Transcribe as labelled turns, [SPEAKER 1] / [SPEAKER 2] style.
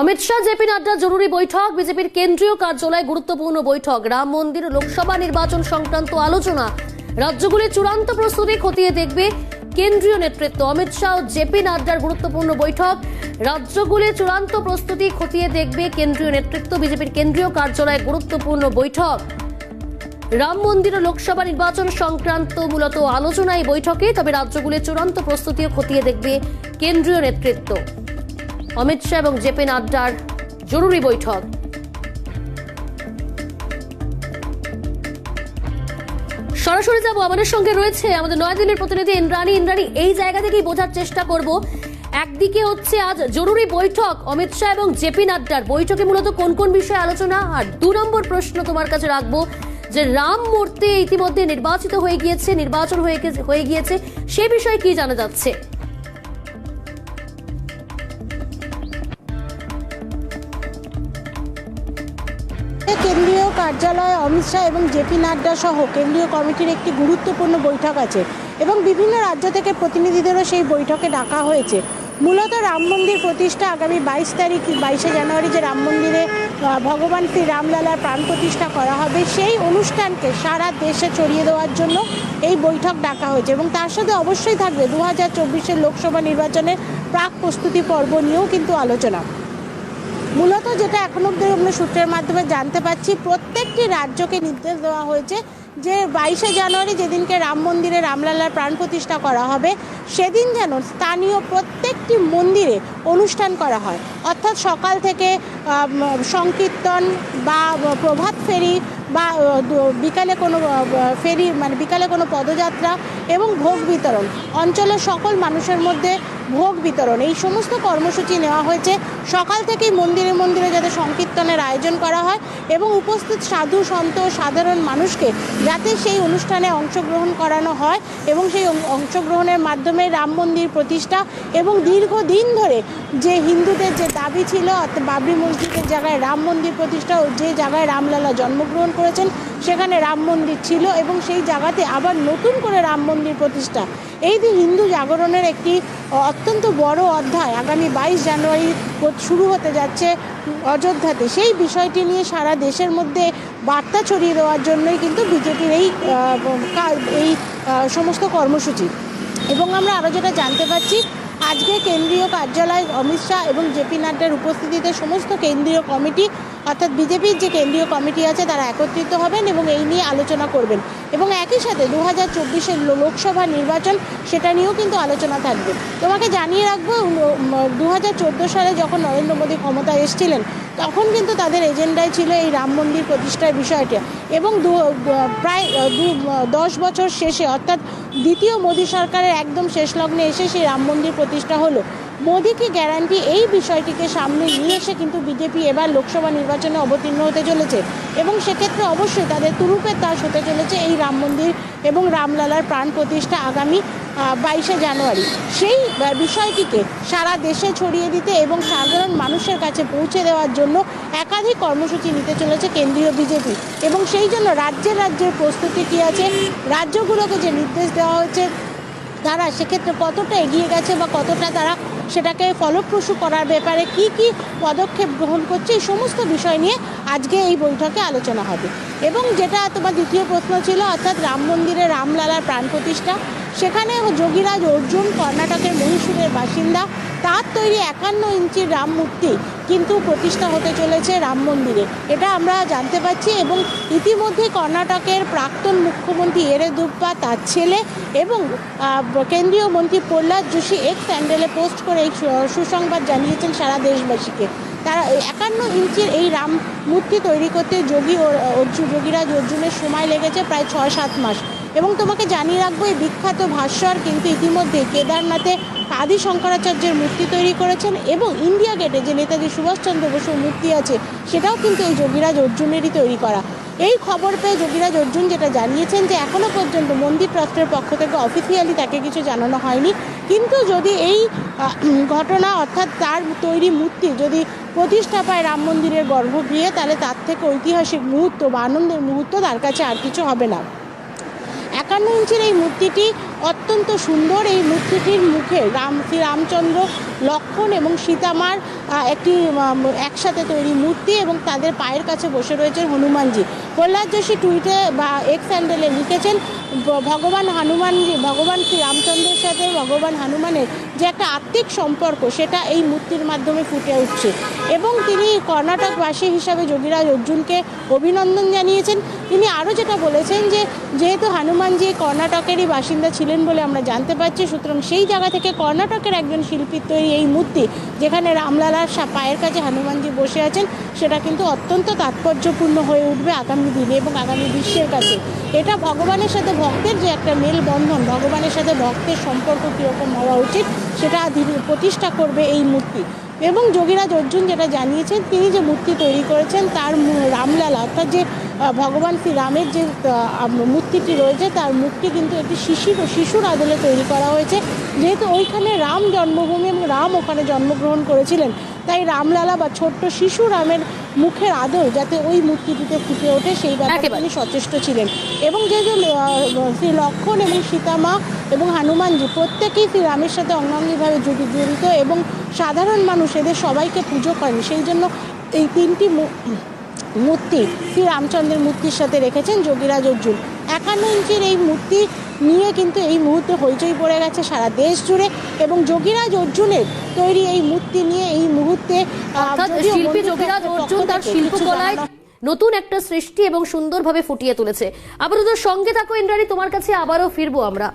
[SPEAKER 1] Amit Shah JP নাড্ডার জরুরি বৈঠক। বিজেপির কেন্দ্রীয় কার্যালয়ে গুরুত্বপূর্ণ বৈঠক। রাম মন্দির লোকসভা নির্বাচন সংক্রান্ত আলোচনা। রাজ্যগুলির চূড়ান্ত প্রস্তুতি খতিয়ে দেখবে কেন্দ্রীয় নেতৃত্ব। অমিত শাহ ও জেপি নাড্ডার গুরুত্বপূর্ণ বৈঠক। রাজ্যগুলির চূড়ান্ত প্রস্তুতি খতিয়ে দেখবে কেন্দ্রীয় নেতৃত্ব। বিজেপির কেন্দ্রীয় কার্যালয়ে গুরুত্বপূর্ণ বৈঠক। রাম মন্দির ও লোকসভা নির্বাচন সংক্রান্ত মূলত আলোচনা এই বৈঠকে। তবে রাজ্যগুলির চূড়ান্ত প্রস্তুতিও খতিয়ে দেখবে কেন্দ্রীয় নেতৃত্ব। অমিত শাহ এবং জেপি নাড্ডার জরুরি বৈঠক। সরাসরি যাব আমাদের সঙ্গে রয়েছে আমাদের নয়াদিল্লির প্রতিনিধি ইন্দ্রাণী। ইন্দ্রাণী, এই জায়গা থেকেই বোঝার চেষ্টা করব। একদিকে হচ্ছে আজ জরুরি বৈঠক অমিত শাহ এবং জেপি নাড্ডার বৈঠকে মূলত কোন কোন বিষয়ে আলোচনা? আর দু নম্বর প্রশ্ন তোমার কাছে রাখব, যে রাম মূর্তি ইতিমধ্যে নির্বাচিত হয়ে গিয়েছে, নির্বাচন হয়ে হয়ে গিয়েছে, সে বিষয়ে কি জানা যাচ্ছে?
[SPEAKER 2] কেন্দ্রীয় কার্যালয়ে অমিত শাহ এবং জেপি নাড্ডা সহ কেন্দ্রীয় কমিটির একটি গুরুত্বপূর্ণ বৈঠক আছে এবং বিভিন্ন রাজ্য থেকে প্রতিনিধিদেরও সেই বৈঠকে ডাকা হয়েছে। মূলত রাম মন্দির প্রতিষ্ঠা আগামী বাইশ তারিখ, বাইশে জানুয়ারি যে রাম মন্দিরে ভগবান শ্রী রামলালার প্রাণ প্রতিষ্ঠা করা হবে, সেই অনুষ্ঠানকে সারা দেশে ছড়িয়ে দেওয়ার জন্য এই বৈঠক ডাকা হয়েছে এবং তার সাথে অবশ্যই থাকবে দু হাজার চব্বিশের লোকসভা নির্বাচনের প্রাক প্রস্তুতি পর্ব নিয়েও কিন্তু আলোচনা। মূলত যেটা এখন অব্দি আমরা সূত্রের মাধ্যমে জানতে পারছি, প্রত্যেকটি রাজ্যকে নির্দেশ দেওয়া হয়েছে যে বাইশে জানুয়ারি যেদিনকে রাম মন্দিরে রামলালার প্রাণ প্রতিষ্ঠা করা হবে, সেদিন যেন স্থানীয় প্রত্যেকটি মন্দিরে অনুষ্ঠান করা হয়। অর্থাৎ সকাল থেকে সংকীর্তন বা প্রভাত ফেরি বা বিকালে কোনো ফেরি মানে বিকালে কোনো পদযাত্রা এবং ভোগ বিতরণ। অঞ্চলের সকল মানুষের মধ্যে ভোগ বিতরণ, এই সমস্ত কর্মসূচি নেওয়া হয়েছে। সকাল থেকেই মন্দিরে মন্দিরে যাতে সংকীর্তনের আয়োজন করা হয় এবং উপস্থিত সাধু, সন্ত সাধারণ মানুষকে যাতে সেই অনুষ্ঠানে অংশগ্রহণ করানো হয় এবং সেই অংশগ্রহণের মাধ্যমে রাম মন্দির প্রতিষ্ঠা এবং দীর্ঘদিন ধরে যে হিন্দুদের যে দাবি ছিল, অর্থাৎ বাবরি মসজিদের জায়গায় রাম মন্দির প্রতিষ্ঠা ও যে জায়গায় রামলালা জন্মগ্রহণ করেছেন, সেখানে রাম মন্দির ছিল এবং সেই জায়গাতে আবার নতুন করে রাম মন্দির প্রতিষ্ঠা। এই যে হিন্দু জাগরণের একটি অত্যন্ত বড় অধ্যায়, আগামী বাইশ জানুয়ারি শুরু হতে যাচ্ছে অযোধ্যাতে। সেই বিষয়টি নিয়ে সারা দেশের মধ্যে বার্তা ছড়িয়ে দেওয়ার জন্যই কিন্তু বিজেপির এই এই সমস্ত কর্মসূচি। এবং আমরা আরও যেটা জানতে পারছি আজকে কেন্দ্রীয় কার্যালয় অমিত শাহ এবং জেপি নাড্ডার উপস্থিতিতে সমস্ত কেন্দ্রীয় কমিটি, অর্থাৎ বিজেপির যে কেন্দ্রীয় কমিটি আছে, তারা একত্রিত হবেন এবং এই নিয়ে আলোচনা করবেন। এবং একই সাথে দু হাজার চব্বিশের লোকসভা নির্বাচন, সেটা নিয়েও কিন্তু আলোচনা থাকবে। তোমাকে জানিয়ে রাখব দু হাজার চোদ্দ সালে যখন নরেন্দ্র মোদী ক্ষমতায় এসেছিলেন তখন কিন্তু তাদের এজেন্ডায় ছিল এই রাম মন্দির প্রতিষ্ঠার বিষয়টা। এবং দু প্রায় দু দশ বছর শেষে, অর্থাৎ দ্বিতীয় মোদী সরকারের একদম শেষ লগ্নে এসে সেই রাম মন্দির প্রতিষ্ঠা হলো। মোদীকে গ্যারান্টি এই বিষয়টিকে সামনে নিয়ে এসে কিন্তু বিজেপি এবার লোকসভা নির্বাচনে অবতীর্ণ হতে চলেছে? এবং সেক্ষেত্রে অবশ্যই তাদের তুরুপের তাস হতে চলেছে এই রাম মন্দির এবং রামলালার প্রাণ প্রতিষ্ঠা আগামী বাইশে জানুয়ারি। সেই বিষয়টিকে সারা দেশে ছড়িয়ে দিতে এবং সাধারণ মানুষের কাছে পৌঁছে দেওয়ার জন্য একাধিক কর্মসূচি নিতে চলেছে কেন্দ্রীয় বিজেপি। এবং সেই জন্য রাজ্যের রাজ্যের প্রস্তুতি কী আছে, রাজ্যগুলোকে যে নির্দেশ দেওয়া হয়েছে, তারা সেক্ষেত্রে কতটা এগিয়ে গেছে বা কতটা তারা সেটাকে ফলপ্রসূ করার ব্যাপারে কি কি পদক্ষেপ গ্রহণ করছে, এই সমস্ত বিষয় নিয়ে আজকে এই বৈঠকে আলোচনা হবে। এবং যেটা তোমার দ্বিতীয় প্রশ্ন ছিল, অর্থাৎ রাম মন্দিরে রামলালার প্রাণ প্রতিষ্ঠা সেখানে যোগীরাজ অর্জুন, কর্ণাটকের মহীশূরের বাসিন্দা। তার তৈরি একান্ন ইঞ্চির রাম মূর্তি কিন্তু প্রতিষ্ঠা হতে চলেছে রাম মন্দিরে। এটা আমরা জানতে পারছি এবং ইতিমধ্যে কর্ণাটকের প্রাক্তন মুখ্যমন্ত্রী এরেদুপ্পা, তার ছেলে এবং কেন্দ্রীয় মন্ত্রী প্রহ্লাদ যোশী এক স্যান্ডেলে পোস্ট করে এই সুসংবাদ জানিয়েছেন সারা দেশবাসীকে। তারা একান্ন ইঞ্চির এই রাম মূর্তি তৈরি করতে যোগী অর্জুন যোগীরাজ অর্জুনের সময় লেগেছে প্রায় ছয় সাত মাস। এবং তোমাকে জানিয়ে রাখব, এই বিখ্যাত ভাস্বর কিন্তু ইতিমধ্যে কেদারনাথে আদি শঙ্করাচার্যের মূর্তি তৈরি করেছেন এবং ইন্ডিয়া গেটে যে নেতাজি সুভাষচন্দ্র বসুর মূর্তি আছে, সেটাও কিন্তু এই যোগীরাজ অর্জুনেরই তৈরি করা। এই খবর পেয়ে যোগীরাজ অর্জুন যেটা জানিয়েছেন যে এখনও পর্যন্ত মন্দির ট্রাস্টের পক্ষ থেকে অফিসিয়ালি তাকে কিছু জানানো হয়নি। কিন্তু যদি এই ঘটনা অর্থাৎ তার তৈরি মূর্তি যদি প্রতিষ্ঠা পায় রাম মন্দিরের গর্ভগৃহে, তাহলে তার থেকে ঐতিহাসিক মুহূর্ত বা আনন্দের মুহূর্ত তার কাছে আর কিছু হবে না। একান্ন ইঞ্চির এই মূর্তিটি অত্যন্ত সুন্দর। এই মূর্তিটির মুখে রাম, শ্রী রামচন্দ্র, লক্ষণ এবং সীতামার একটি একসাথে তৈরি মূর্তি এবং তাদের পায়ের কাছে বসে রয়েছেন হনুমানজি। প্রহ্লাদ যোশী টুইটে বা এক্স হ্যান্ডেলে লিখেছেন ভগবান হনুমানজি, ভগবান শ্রী রামচন্দ্রের সাথে ভগবান হনুমানের যে একটা আত্মিক সম্পর্ক, সেটা এই মূর্তির মাধ্যমে ফুটে উঠছে। এবং তিনি কর্ণাটকবাসী হিসাবে যোগীরাজ অর্জুনকে অভিনন্দন জানিয়েছেন। তিনি আরও যেটা বলেছেন যে, যেহেতু হনুমানজি কর্ণাটকেরই বাসিন্দা ছিলেন বলে আমরা জানতে পারছি, সুতরাং সেই জায়গা থেকে কর্ণাটকের একজন শিল্পীর তৈরি এই মূর্তি, যেখানে রামলালার পায়ের কাছে হনুমানজি বসে আছেন, সেটা কিন্তু অত্যন্ত তাৎপর্যপূর্ণ হয়ে উঠবে আগামী দিনে এবং আগামী বিশ্বের কাছে। এটা ভগবানের সাথে ভক্তের যে একটা মেলবন্ধন ভগবানের সাথে ভক্তের সম্পর্ক কীরকম হওয়া উচিত, সেটা প্রতিষ্ঠা করবে এই মূর্তি। এবং যোগীরাজ অর্জুন যেটা জানিয়েছেন, তিনি যে মূর্তি তৈরি করেছেন, তার রামলালা, অর্থাৎ যে ভগবান শ্রী রামের যে মূর্তিটি রয়েছে, তার মুখটি কিন্তু একটি শিশির শিশুর আদলে তৈরি করা হয়েছে। যেহেতু ওইখানে রাম জন্মভূমি এবং রাম ওখানে জন্মগ্রহণ করেছিলেন, তাই রামলালা বা ছোট্ট শিশু রামের মুখের আদল যাতে ওই মূর্তিটিতে ফুটে ওঠে সেই ব্যাপারে তিনি সচেষ্ট ছিলেন। এবং যে আহ, শ্রী লক্ষণ এবং সীতামা এবং হনুমানজি প্রত্যেকেই শ্রী রামের সাথে অঙ্গাঙ্গিভাবে জড়িত এবং সাধারণ মানুষ এদের সবাইকে পুজো করেন। সেই জন্য এই তিনটি মূর্তি শ্রী রামচন্দ্রের মূর্তির সাথে রেখেছেন যোগীরাজ অর্জুন। একান্ন ইঞ্চির এই মূর্তি নিয়ে কিন্তু এই মুহূর্তে হইচই পড়ে গেছে সারা দেশ জুড়ে এবং যোগীরাজ অর্জুনের তৈরি এই মূর্তি নিয়ে এই মুহূর্তে
[SPEAKER 1] শিল্পী যোগীরাজ অর্জুন তার শিল্পকলায় নতুন একটা সৃষ্টি এবং সুন্দরভাবে ফুটিয়ে তুলেছে। আবার সঙ্গে থাকো ইন্দ্রাণী তোমার কাছে আবারও ফিরবো আমরা।